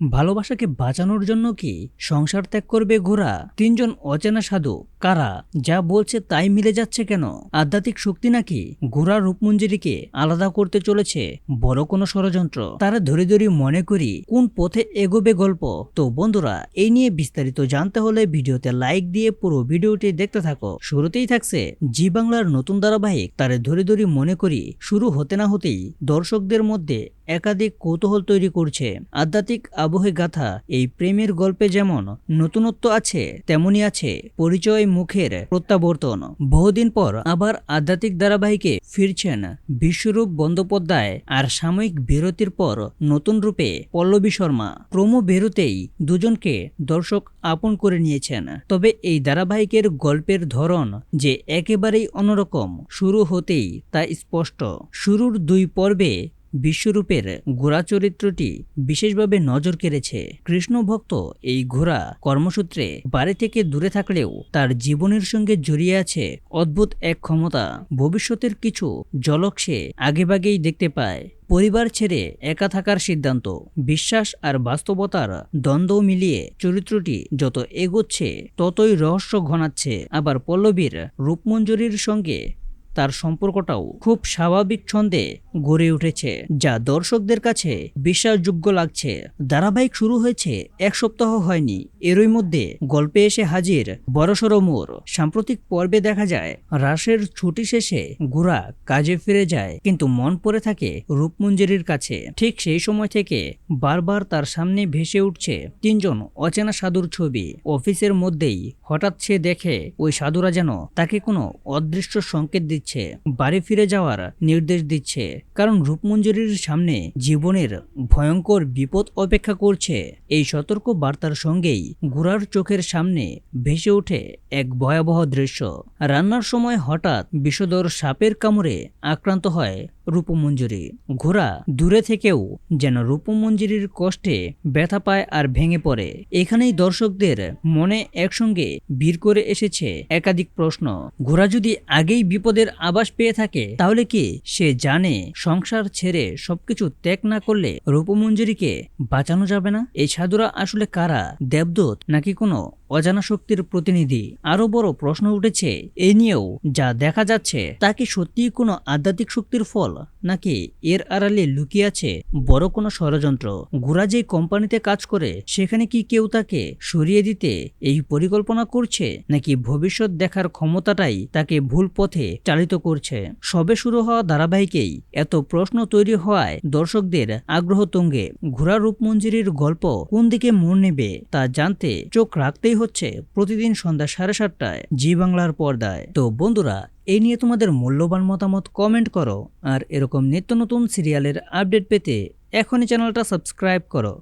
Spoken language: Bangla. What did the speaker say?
ভালোবাসাকে বাঁচানোর জন্য কি সংসার ত্যাগ করবে ঘোড়া? তিনজন অচেনা সাধু, কারা? যা বলছে তাই মিলে যাচ্ছে কেন? আধ্যাত্মিক শক্তি নাকি ঘোড়া রূপমঞ্জুরিকে আলাদা করতে চলেছে? বড় কোনো ষড়যন্ত্র। তারা ধরে ধরে মনে করি, কোন পথে এগোবে গল্প? তো বন্ধুরা, এই নিয়ে বিস্তারিত জানতে হলে ভিডিওতে লাইক দিয়ে পুরো ভিডিওটি দেখতে থাকো। শুরুতেই থাকছে জি বাংলার নতুন ধারাবাহিক। তারে ধরে ধরে মনে করি, শুরু হতে না হতেই দর্শকদের মধ্যে একাধিক কৌতূহল তৈরি করছে। আধ্যাত্মিক আবহে গাথা। এই প্রেমের গল্পে যেমন নতুনত্ব আছে তেমনি আছে পরিচয় মুখের প্রত্যাবর্তন। বহুদিন পর আবার আধ্যাত্মিক ধারাবাহিকে ফিরছেন বিশ্বরূপ বন্দ্যোপাধ্যায় আর সাময়িক বিরতির পর নতুন রূপে পল্লবী শর্মা। প্রমো বেরোতেই দুজনকে দর্শক আপন করে নিয়েছেন। তবে এই ধারাবাহিকের গল্পের ধরন যে একেবারেই অন্যরকম, শুরু হতেই তা স্পষ্ট। শুরুর দুই পর্বে বিশ্বরূপের ঘোড়া চরিত্রটি বিশেষভাবে নজর কেড়েছে। কৃষ্ণ ভক্ত এই ঘোড়া কর্মসূত্রে বাড়ি থেকে দূরে থাকলেও তার জীবনের সঙ্গে জড়িয়ে আছে অদ্ভুত এক ক্ষমতা। ভবিষ্যতের কিছু জলক সে আগেভাগেই দেখতে পায়। পরিবার ছেড়ে একা থাকার সিদ্ধান্ত, বিশ্বাস আর বাস্তবতার দ্বন্দ্ব মিলিয়ে চরিত্রটি যত এগোচ্ছে, ততই রহস্য ঘনাচ্ছে। আবার পল্লবীর রূপমঞ্জুরির সঙ্গে তার সম্পর্কটাও খুব স্বাভাবিক ছন্দে গড়ে উঠেছে, যা দর্শকদের কাছে বিশ্বাসযোগ্য লাগছে। ধারাবাহিক শুরু হয়েছে এক সপ্তাহ হয়নি। এরই মধ্যে গল্পে এসে হাজির বড়সড় মোর সাম্প্রতিক পর্বে দেখা যায় রাসের ছুটি শেষে গুড়া কাজে ফিরে যায়, কিন্তু মন পড়ে থাকে রূপমঞ্জুরির কাছে। ঠিক সেই সময় থেকে বারবার তার সামনে ভেসে উঠছে তিনজন অচেনা সাধুর ছবি। অফিসের মধ্যেই হঠাৎ সে দেখে, ওই সাধুরা যেন তাকে কোনো অদৃশ্য সংকেত দিচ্ছে। বাড়ি ফিরে যাওয়ার নির্দেশ দিচ্ছে। কারণ রূপমঞ্জুরির সামনে জীবনের ভয়ঙ্কর বিপদ অপেক্ষা করছে। এই সতর্ক বার্তার সঙ্গেই গুড়ার চোখের সামনে ভেসে ওঠে এক ভয়াবহ দৃশ্য। রান্নার সময় হঠাৎ বিষধর সাপের কামড়ে আক্রান্ত হয় রূপমঞ্জুরি। ঘোড়া দূরে থেকেও যেন রূপমঞ্জুরির কষ্টে ব্যথা পায় আর ভেঙে পড়ে। এখানেই দর্শকদের মনে একসঙ্গে ভিড় করে এসেছে একাধিক প্রশ্ন। ঘোড়া যদি আগেই বিপদের আবাস পেয়ে থাকে, তাহলে কি সে জানে সংসার ছেড়ে সবকিছু ত্যাগ না করলে রূপমঞ্জুরিকে বাঁচানো যাবে না? এই সাধুরা আসলে কারা? দেবদূত নাকি কোনো অজানা শক্তির প্রতিনিধি? আরও বড় প্রশ্ন উঠেছে এই নিয়েও যা দেখা যাচ্ছে, তা কি সত্যিই কোনো আধ্যাত্মিক শক্তির ফল? নাকি এর আড়ালে লুকিয়ে আছে বড় কোনো ষড়যন্ত্র? ঘোড়া যে কোম্পানিতে কাজ করে, সেখানে কি কেউ তাকে সরিয়ে দিতে এই পরিকল্পনা করছে? নাকি ভবিষ্যৎ দেখার ক্ষমতাটাই তাকে ভুল পথে চালিত করছে? সবে শুরু হওয়া ধারাবাহিকেই এত প্রশ্ন তৈরি হওয়ায় দর্শকদের আগ্রহ তুঙ্গে। ঘোড়া রূপমঞ্জুরির গল্প কোন দিকে মোড় নেবে তা জানতে চোখ রাখতেই হচ্ছে প্রতিদিন সন্ধ্যা সাড়ে সাতটায় জি বাংলার পর্দায়। তো বন্ধুরা এই নিয়ে তোমাদের মূল্যবান মতামত কমেন্ট করো। আর এরকম নিত্য নতুন সিরিয়ালের আপডেট পেতে এখনই চ্যানেলটা সাবস্ক্রাইব করো।